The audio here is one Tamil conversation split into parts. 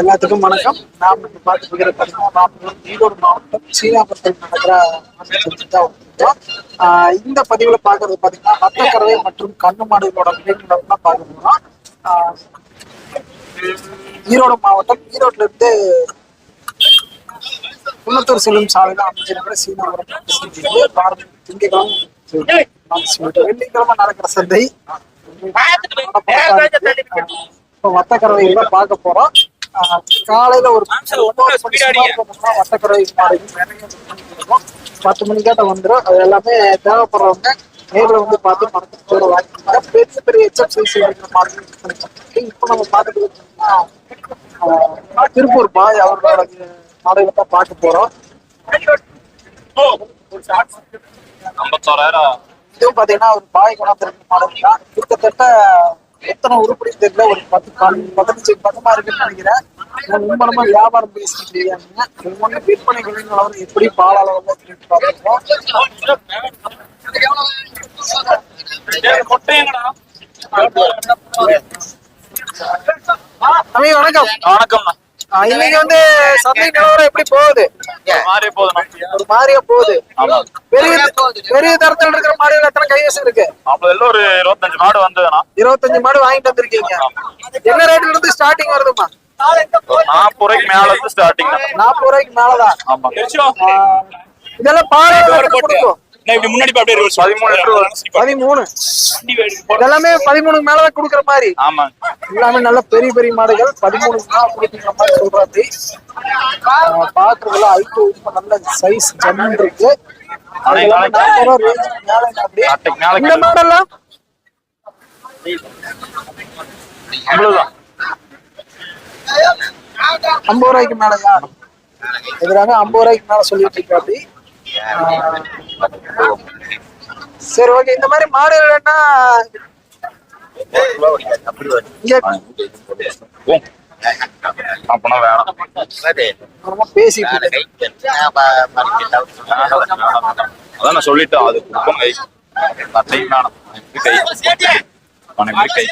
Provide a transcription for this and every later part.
எல்லாத்துக்கும் வணக்கம். நாம் பார்த்து நாம் ஈரோடு மாவட்டம் சீனாபுரத்தில் நடக்கிற இந்த பதிவுல பாக்குறது பாத்தீங்கன்னா ரத்தக்கறவை மற்றும் கண்ணு மாடுகளோட விளைநிலம் தான் பார்க்க போறோம். ஈரோடு மாவட்டம். ஈரோட்ல இருந்து குன்னத்தூர் செல்லும் சாலையில அமைஞ்சிருக்கிற சீனாபுரம் திங்கட்கிழமை வெள்ளிக்கிழமை நடக்கிற சந்தை. இப்போ வத்தக்கறவைகளை பார்க்க போறோம். காலையில ஒரு இருக்கும். பத்து மணிக்காட்ட வந்துடும் அது எல்லாமே தேவைப்படுறவங்க நேரில் வந்து பார்த்து மரத்தோட வாங்கிக்கலாம். பெரிய பெரிய இருக்கிற மாடுகள் இருக்கு. இப்போ நம்ம பார்த்துட்டு திருப்பூர் பாய் அவர்களோட மாடுகளை தான் பார்க்க போறோம். ஐம்பத்தோராயிரம் இதுவும் பாத்தீங்கன்னா ஒரு பாய் குணத்திற்கு மாடல் தான். கிட்டத்தட்ட எத்தனை உருப்படி தெரியல. ஒரு பத்து பதினஞ்சு பக்கமா இருக்குன்னு நினைக்கிறேன். நான் மும்மரமா வியாபாரம் பேசிட்டு இருக்காங்க. ஒவ்வொன்று விற்பனை விலைநிலவரம் எப்படி பால் இருக்குன்னு பார்த்துருக்கோம். வணக்கம். வணக்கம்ண்ணா. ஆஹ் இன்னைக்கு வந்து சந்தை நிலவரம் எப்படி போகுது? ஒரு மாதிரியா போகுது. பெரிய பெரிய தரத்தில் இருக்கிற மாடுகள் எத்தனை கைவசம் இருக்கு? அப்ப எல்லாம் ஒரு இருபத்தஞ்சு மாடு வந்ததுண்ணா. இருபத்தஞ்சு மாடு வாங்கிட்டு வந்திருக்கீங்க. என்ன ரேட்ல இருந்து ஸ்டார்டிங் வருதுமா நாற்பது ரூபாய்க்கு மேல இருந்து ஸ்டார்டிங் நாற்பது ரூபாய்க்கு மேலதான். ஆமா. இதெல்லாம் பால் கொடுக்கும்? இப்படி முன்னாடி போய் அப்படியே roll பதிமூணு இதெல்லாமே பதிமூணுக்கு மேலதான் கொடுக்குற மாதிரி. ஆமா. எல்லாமே நல்ல பெரிய பெரிய மாடுகள். பதிமூணுக்கு மேல கொடுக்குற மாதிரி சொல்றாரு. பாக்குறதுல ஐட்டு நல்ல சைஸ் ஜம்மன் இருக்கு. எல்லாமே இந்த மாடெல்லாம் அவ்வளவுதான். ஐம்பது ரூபாய்க்கு மேலயா எதிராக ஐம்பது ரூபாய்க்கு மேல சொல்லிட்டு இருக்காப்படி சரி ஓகே இந்த மாதிரி வேணா பேசிட்டு இருக்கேன். அதான் நான் சொல்லிட்டேன் அது குப்பம் கை கை கை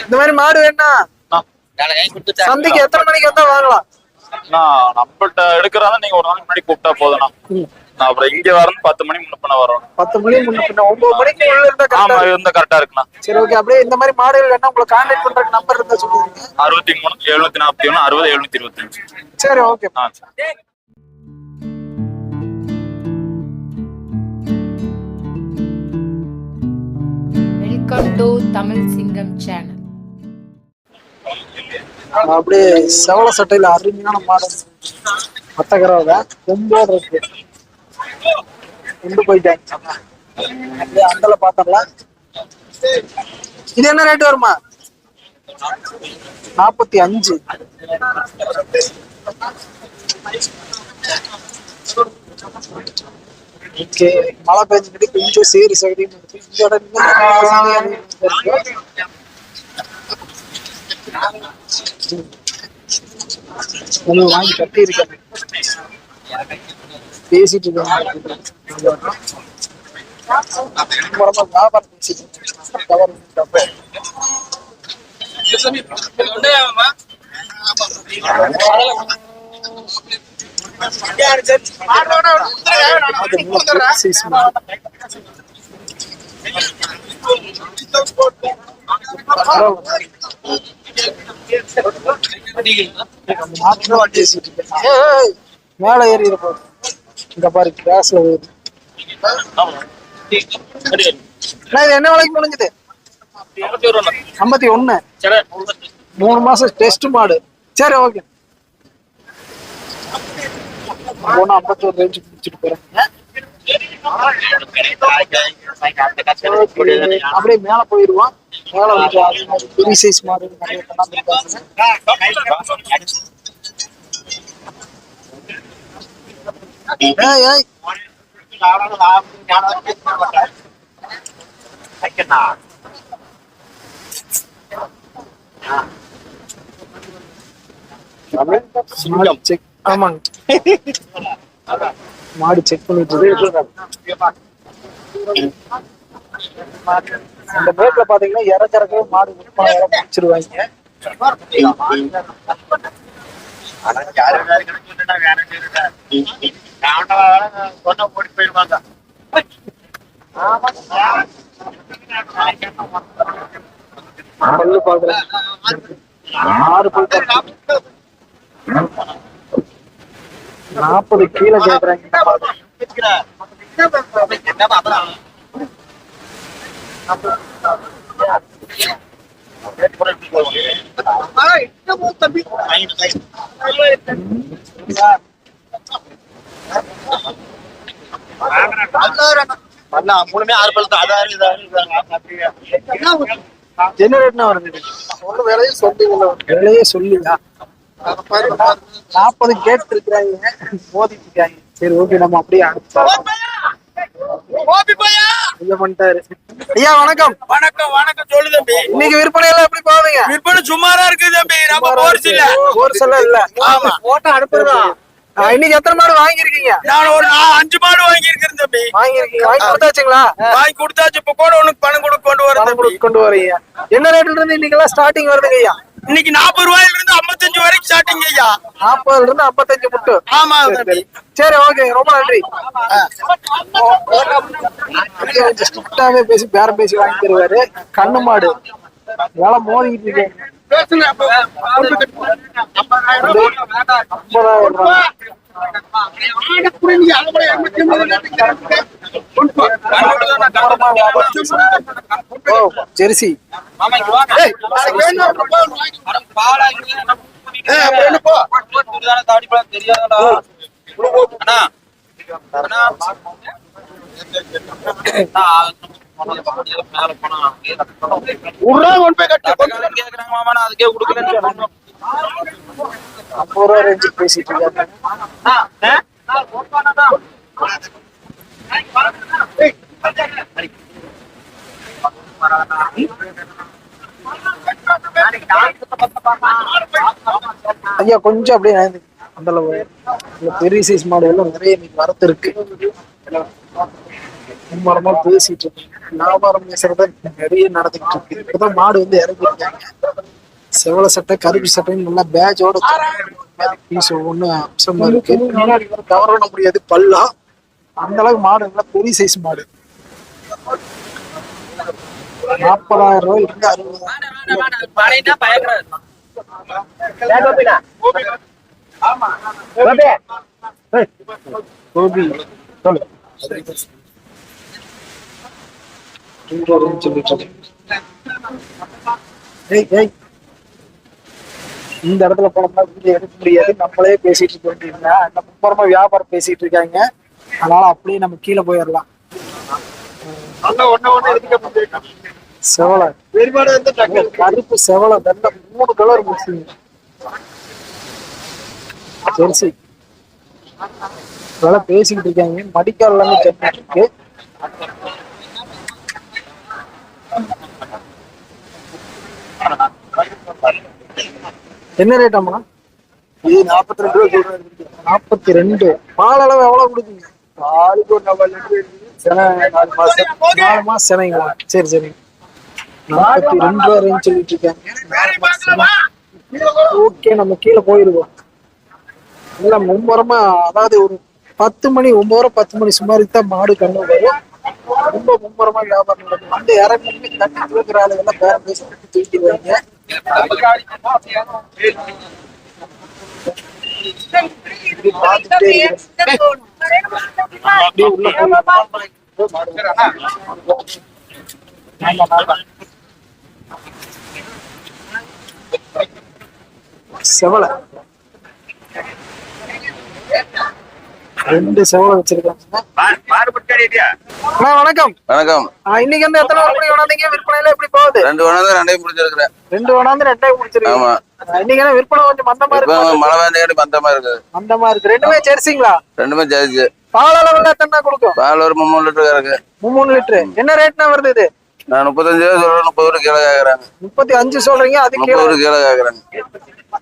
இந்த மாதிரி மாடு வேணா சந்தைக்கு எத்தனை மணிக்கு வந்தா வாங்கலாம்? நான் நம்மள்ட்ட எடுக்கிறதா நீங்க ஒரு நாளைக்கு முன்னாடி கூப்பிட்டா போதும்ண்ணா. நான் அப்புறம் இங்க வரணும் பத்து மணி முன்ன வரோம். பத்து மணி முன்ன ஒன்பது மணிக்கு உள்ள இருந்தா ஆமா இருந்தா கரெக்டா இருக்குண்ணா. சரி ஓகே அப்படியே இந்த மாதிரி மாடுகள் வேணா உங்களை கான்டாக்ட் பண்றதுக்கு நம்பர் இருந்தா சொல்லுவீங்க அறுபத்தி மூணு எழுநூத்தி நாற்பத்தி ஒண்ணு அறுபது எழுநூத்தி இருபத்தஞ்சு. சரி okay ah. Welcome to Tamil Singam channel அப்படியே செவல சட்டையில அருமையான மாடல். மத்தகரவ கொம்போடு இருக்கு. கொண்டு போயிட்டாங்க. அப்படியே அந்தல பாத்திரலாம். இது என்ன ரேட் வருமா? நாற்பத்தி அஞ்சு. ஓகே மழை பெஞ்சுக்கிட்டு கொஞ்சம் சேரி சகதியும் இருக்கு. இந்த இடம் வாங்கி கட்டி இருக்கேன் பேசிட்டு பேசிட்டு பேசிட்டு இருக்கேன். மேல ஏறி இருப்போம். இங்க பாரு கிராஸ்ல வருது என்ன விலைக்கு முடிஞ்சது? ஐம்பத்தி ஒண்ணு. மூணு மாசம் டெஸ்ட் மாடு. சரி ஓகே ஒண்ணு ஐம்பத்தி ஒரு ரேஞ்சு முடிச்சுட்டு போறேன். அப்படியே மேல போயிருவான் மேல வந்து அதே மாதிரி பெரிய சைஸ் மாடு நிறைய கொண்டாந்து இருக்காங்க ஏய் ஏய் மாடு செக் ஆமாங்க மாடு செக் பண்ணிட்டு மாடு இந்த மேட்ல பாத்தீங்கன்னா இறக்கறக்கவே மாடு விற்பனை பிடிச்சிருவாங்க. பல்லு பாக்குறேன் ஆறு பல்லு நாற்பது கீழே கேட்கறாங்க என்ன மாடு. மூணுமே ஆறு பழுத்து அதாவது என்ன ரேட்னா வருது. இது? ஒண்ணு வேலையை சொல்லிங்களா விலையே சொல்லியா நாற்பது கேட்டு இருக்கிறாங்க. மோதிட்டு இருக்காங்க. சரி ஓகே நம்ம அப்படியே அனுப்பிச்சோம் ஐயா பண்ணிட்டாரு. ஐயா வணக்கம். வணக்கம் வணக்கம். சொல்லு தம்பி. இன்னைக்கு விற்பனை எல்லாம் எப்படி போவீங்க? விற்பனை சுமாரா இருக்கு தம்பி. நம்ம போர்ஸ் இல்ல. இல்ல. ஆமா. ஓட்ட அனுப்புறதா? இன்னைக்கு எத்தனை மாடு வாங்கியிருக்கீங்க? நான் ஒரு அஞ்சு மாடு வாங்கி இருக்கிறேன் தம்பி. வாங்கியிருக்கீங்க. வாங்கி கொடுத்தாச்சுங்களா? வாங்கி கொடுத்தாச்சு. இப்ப கூட உனக்கு பணம் கொடுக்க கொண்டு வரேன் கொண்டு வரீங்க. என்ன ரேட்ல இருந்து இன்னைக்கு எல்லாம் ஸ்டார்டிங் வருதுங்க ஐயா? இன்னைக்கு நாற்பது ரூபாயில இருந்து ஐம்பத்தஞ்சு வரைக்கும் ஸ்டார்டிங் ஐயா. நாற்பதுல இருந்து ஐம்பத்தஞ்சு முட்டு. ஆமா சரி ஓகே ரொம்ப நன்றி. கொஞ்சம் ஸ்ட்ரிக்டாவே பேசி பேரம் பேசி வாங்கி தருவாரு. கண்ணு மாடு. வேலை மோதிக்கிட்டு இருக்கேன். ஜெர்சி. அதுக்கே கொடுக்கலன்னு ரூபா ரேஞ்சு பேசிட்டு இருக்காங்க. ஐயா கொஞ்சம் அப்படியே நகர்ந்து. அந்த அளவு. இந்த பெரிய சைஸ் மாடு எல்லாம் நிறைய இன்னைக்கு வரத்து இருக்கு. மும்மரமா பேசிட்டு இருக்கேன். வியாபாரம் பேசுறத நிறைய நடந்துகிட்டு இருக்கு. இப்பதான் மாடு வந்து இறங்கிருக்காங்க செவல சட்டை கருப்பு சட்டைன்னு நல்லா பேஜோட பீஸ் ஒவ்வொன்னு அம்சமா இருக்கு. முன்னாடி கவர் பண்ண முடியாது பல்லா. அந்த அளவுக்கு மாடு நல்லா பெரிய சைஸ் மாடு. நாற்பதாயிரம் ரூபாய் இருந்து அறுபதாயிரம். கோபி சொல்லு இந்த இடத்துல போனோம்னா வீடியோ எடுக்க முடியாது. நம்மளே பேசிட்டு இருக்க இந்த முப்பரமா வியாபாரம் பேசிட்டு இருக்காங்க. அதனால அப்படியே நம்ம கீழே போயிடலாம். செவலை கருப்பு செவலை வெள்ளை மூணு கலர் மிக்சிங் ஜெர்சி. இதெல்லாம் பேசிக்கிட்டு இருக்காங்க. மடிக்கால் எல்லாமே இருக்கு. என்ன ரேட் அம்மா? இது நாற்பத்தி ரெண்டு ரூபா சொல்றாரு. நாற்பத்தி ரெண்டு. பால் அளவு எவ்வளவு கொடுக்குங்க பாலுக்கு ஒரு நாலு மாசம் நாலு மாசம் செனைங்களா? சரி சரி. நாற்பத்தி ரெண்டு ரூபா ரேஞ்ச் சொல்லிட்டு இருக்காங்க. ஓகே நம்ம கீழே போயிருவோம் இல்ல மும்பரமா அதாவது ஒரு பத்து மணி ஒன்பது பத்து மணி சுமாருக்கு தான் மாடு கண்ணு வரும். ரொம்ப மும்பரமா வியாபாரம் நடக்கும். வந்து இறங்கி தண்ணி தூக்குற ஆளுகெல்லாம் பேர பேசி தூக்கி வருங்க இப்படி பார்த்துட்டே இருக்கிறேன். அப்படியே உள்ள போய் ஆமா, ஆமா. செவலை. ரெண்டு செவலை வச்சிருக்காங்க அண்ணா வணக்கம். வணக்கம். இன்னைக்கு வந்து எத்தனை விற்பனை கொண்டாந்தீங்க விற்பனையில எப்படி போகுது? ரெண்டு கொண்டாந்து ரெண்டையும் முடிச்சிருக்கிறேன். ரெண்டு கொண்டாந்து ரெண்டாயிரம் முடிச்சிருக்கீங்க. ஆமா. இன்னைக்கு என்ன விற்பனை கொஞ்சம் மந்தமா இருக்கு? மழை வேண்டியாடி மந்தமா இருக்குது. மந்தமா இருக்கு. ரெண்டுமே ஜெர்சிங்களா? ரெண்டுமே ஜெயிச்சு பால் அளவுல எத்தனை கொடுக்கும்? பால் ஒரு மூணு லிட்டர் இருக்கு மூணு லிட்டரு. என்ன ரேட்னா வருது இது? நான் முப்பத்தஞ்சு ரூபா சொல்றேன் முப்பது ரூபா கீழே கேக்குறாங்க. முப்பத்தி அஞ்சு சொல்றீங்க அது முப்பது கீழே. ரூபா கீழே கேக்குறாங்க.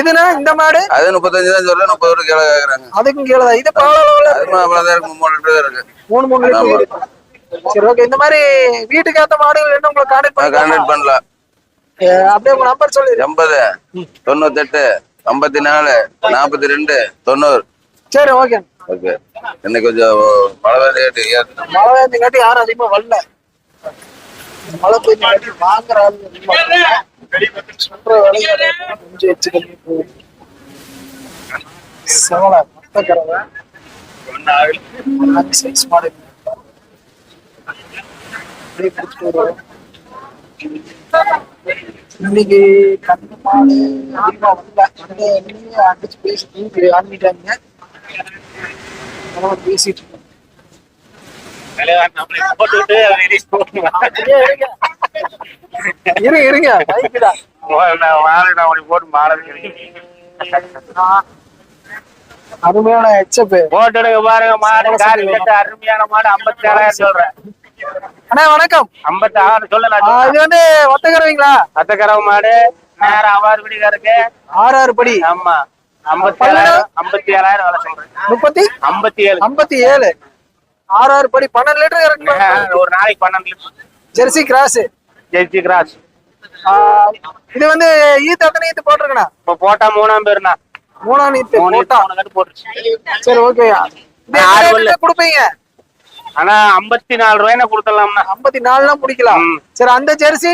இதுனா இந்த மாடு? அது முப்பத்தஞ்சு தான் சொல்றேன் முப்பது ரூபா கீழே கேக்குறாங்க. அதுக்கும் கீழே தான். இது அவ்வளவுதான் இருக்கு மூணு லிட்டர் இருக்கு. மூணு மூணு லிட்டர். இருக்கு சரி ஓகே இந்த மாதிரி வீட்டுக்கு ஏத்த மாடுகள் என்ன உங்களுக்கு கான்டாக்ட் கான்டாக்ட் பண்ணலாம். பண்ணலாம் அப்படியே உங்க நம்பர் எண்பது தொண்ணூத்தெட்டு ஐம்பத்தி நாலு நாற்பத்தி ரெண்டு தொண்ணூறு. சரி ஓகே ஓகே இன்னைக்கு கொஞ்சம் மழை ஏற்று மழை பெய்ஞ்சங்காட்டி யாரும் அதிகமா வரல. மழை பெய்ஞ்சங்காட்டி வாங்குற ஆள் சொல்ற விலையை கொஞ்சம் எச்சு கம்மி போகுது மொத்த கறவை சைஸ் மாடு அப்படியே கொடுத்துட்டு வருவோம் இன்னைக்கு கண்ணு மாடு அதிகமா வரல வந்து அடிச்சு பேசி ஆரம்பிட்டாங்க பேசிட்டு இருங்க. இருங்க. பைக்குடா அருமையான ஹெச்எப் போட்டுடுங்க பாருங்க மாடு கட்டு அருமையான மாடு ஐம்பத்தி ஏழாயிரம் சொல்றேன் அண்ணா வணக்கம். ஐம்பத்தி ஆறு சொல்ல ஆ, இது வந்து ஒத்தக்கறவைங்களா அத்தக்கரவு மாடு நேரம் அவாறு பிடிக்காருக்கு ஆறு ஆறு படி. ஆமா. ஐம்பத்தி ஏழாயிரம் ஐம்பத்தி ஏழாயிரம் வேலை சொல்றேன் முப்பத்தி ஐம்பத்தி ஏழு. ஐம்பத்தி ஏழு. ஆறு ஆறு படி பன்னெண்டு லிட்டர் இறக்குமா? ஒரு நாளைக்கு பன்னெண்டு லிட்டர் ஜெர்சி கிராஸ். ஜெயிச்சு கிராஸ். இது வந்து ஈத்து அத்தனை ஈத்து போட்டிருக்கண்ணா? இப்ப போட்டா மூணாம் பேருண்ணா. மூணாம் ஈத்து போட்டா? சரி ஓகே ஆறு பல்லு. கொடுப்பீங்க? ஆனா ஐம்பத்தி நாலு ரூபாய்னா கொடுத்துடலாம்ண்ணா. ஐம்பத்தி நாலுனா முடிக்கலாம். சரி அந்த ஜெர்சி?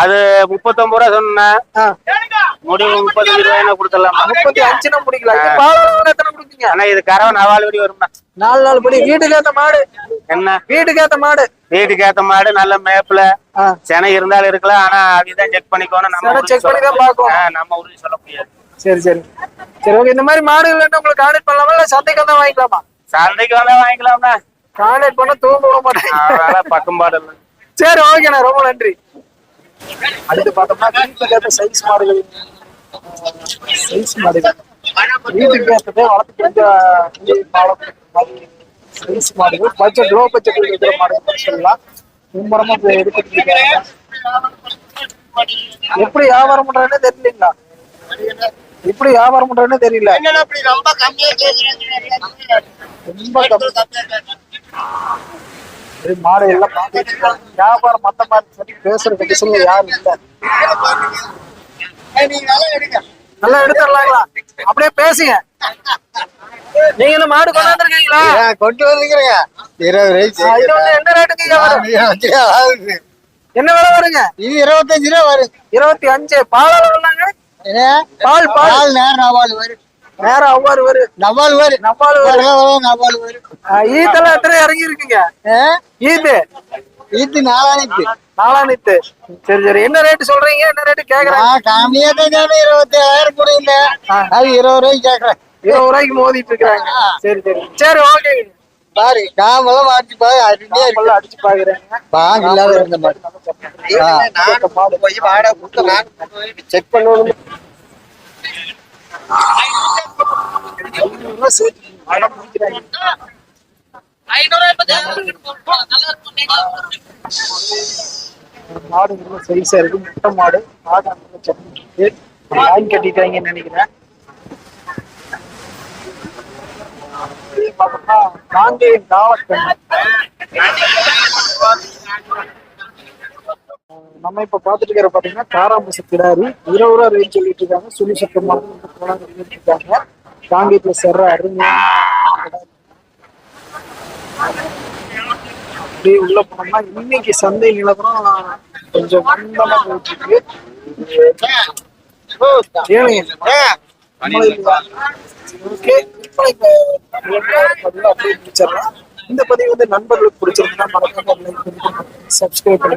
அது முப்பத்தொன்பது ரூபா சொன்னேன் முடிவு முப்பத்தஞ்சு ரூபாய்னா கொடுத்துடலாம்? முப்பத்தி அஞ்சுனா பால் எத்தனை கொடுப்பீங்க? ஆனா இது கரவை வெடி வரும்ண்ணா. நாலு நாலு படி. வீட்டுக்கு ஏத்த மாடு. என்ன? வீட்டுக்கு ஏத்த மாடு. வீட்டுக்கு ஏத்த மாடு நல்ல மேப்ல செனை இருந்தாலும் இருக்கலாம் ஆனா அதுதான் செக் பண்ணிக்கோணும் நம்ம check சொல்ல பண்ணி தான் முடியாது. பார்க்கணும். ஆ, நம்ம உறுதி சொல்ல முடியாது. சரி சரி. சரி ஓகே. இந்த மாதிரி மாடுகள் உங்களுக்கு கான்டாக்ட் பண்ணலாமா? இல்ல சந்தைக்கு வந்தா வாங்கிக்கலாமா? சந்தைக்கு வந்தா வாங்கிக்கலாம்ண்ணா. கான்டாக்ட் பண்ண தூங்க விட மாட்டேன். பக்கம் பாடு இல்லை சரி ஓகேண்ணா. ரொம்ப நன்றி. அடுத்து பார்த்தோம்னா சைஸ் மாடுகள். சைஸ் வீட்டுக்கு வளர்த்து பாலம் சைஸ் மாடுகள் பட்ஜெட் லோ பட்ஜெட் இருக்கிற மாடுகள் சொல்லலாம். மும்மரமா போய் எடுத்துட்டு இருக்காங்க. எப்படி வியாபாரம் பண்றதுன்னு தெரியலீங்களா? எப்படி வியாபாரம் பண்றதுன்னு தெரியல. ரொம்ப கம்மி. மாடு எல்லாம். வியாபாரம் மத்த மாதிரி சொல்லி பேசுற கண்டிஷன்ல யாரும் இல்ல. நல்லா எடுத்துடலாங்களா? அப்படியே பேசுங்க. நீங்க இந்த மாடு கொண்டாந்துருக்கீங்களா கொண்டு வந்துக்கிறேங்க இருபது வந்து என்ன ரேட்டுங்க என்ன விலை வருங்க? இது இருபத்தஞ்சு ரூபா வரும். இருபத்தி அஞ்சு. பால் என்ன? பால் பால். நேரம் நவால் வரும். நேரம் அவ்வாறு வரும். நவால் வரும். நப்பால் வரும். வரும் ஈத்தெல்லாம் எத்தனை இறங்கி இருக்குங்க? ஈத்து. இது நாளானிக்கு நாலாணித்து சரி சரி. என்ன ரேட்டு சொல்றீங்க? என்ன ரேட்டு கேக்குறாங்க நான் கம்மியா தான் இருபத்தி ஏழாயிரம் கொடுங்க அது இருபது ரூபாய்க்கு கேக்குறேன். இருபது ரூபாய்க்கு மோதிட்டு இருக்காங்க சரி சரி. சரி ஓகே பாரு காமெல்லாம் மாற்றி பாரு நல்லா அடிச்சு பாக்குறேங்க பாங்க இல்லாத இருந்த மாதிரி. போய் வாடகை கொடுத்து நான் செக் பண்ணணும். மாடு ரொம்ப சைஸா இருக்கு முட்டை மாடு. மாடு நல்ல சட்னி இருக்கு கட்டிட்டாங்கன்னு நினைக்கிறேன். இது நம்ம இப்ப பாத்துட்டு இருக்கிற பாத்தீங்கன்னா காராம்பசு கிடாரி இருபது ரூபா ரேட் சொல்லிட்டு இருக்காங்க. சுழி சட்டமான இருக்காங்க. காங்கேயத்துல செர்ற அருமையான கிடாரி. அப்படியே உள்ள போனோம்னா இன்னைக்கு சந்தை நிலவரம் கொஞ்சம் மந்தமா போயிட்டு இருக்கு அப்படியே இந்த பதிவு வந்து நண்பர்களுக்கு பிடிச்சிருந்தா மறக்காம லைக் பண்ணி சப்ஸ்கிரைப் பண்ணி